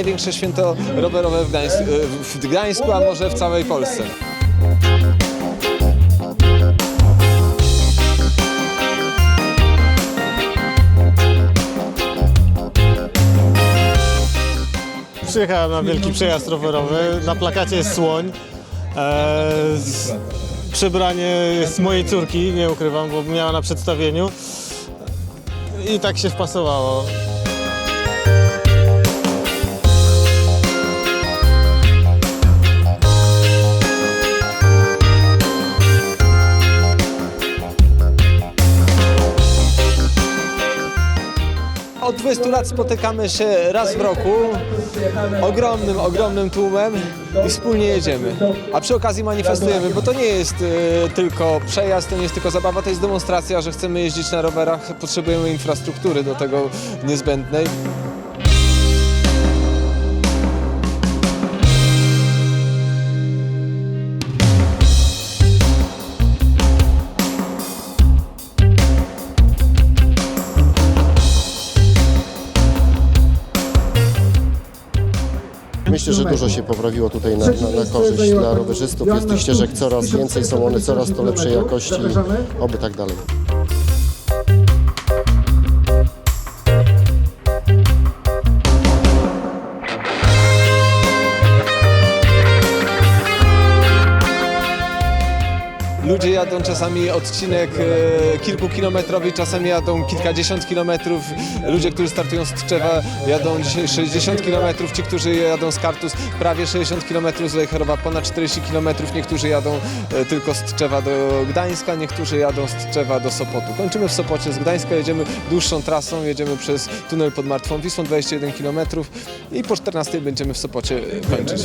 Największe święto rowerowe w Gdańsku, w Gdańsku a może w całej Polsce. Przyjechałem na wielki przejazd rowerowy. Na plakacie jest słoń. Eee, z- przebranie jest mojej córki, nie ukrywam, bo miała na przedstawieniu. I tak się wpasowało. Od 20 lat spotykamy się raz w roku, ogromnym, ogromnym tłumem i wspólnie jedziemy. A przy okazji manifestujemy, bo to nie jest e, tylko przejazd, to nie jest tylko zabawa, to jest demonstracja, że chcemy jeździć na rowerach, potrzebujemy infrastruktury do tego niezbędnej. Myślę, że dużo się poprawiło tutaj na, na, na korzyść dla rowerzystów. Jest tych ścieżek coraz więcej, są one coraz to lepszej jakości. Oby tak dalej. Ludzie jadą czasami odcinek e, kilkukilometrowy, czasami jadą kilkadziesiąt kilometrów. Ludzie, którzy startują z Tczewa jadą dzisiaj 60 kilometrów, ci, którzy jadą z Kartus prawie 60 kilometrów, z ponad 40 kilometrów. Niektórzy jadą e, tylko z Tczewa do Gdańska, niektórzy jadą z Tczewa do Sopotu. Kończymy w Sopocie z Gdańska, jedziemy dłuższą trasą, jedziemy przez tunel pod Martwą Wisłą 21 kilometrów i po 14 będziemy w Sopocie kończyć.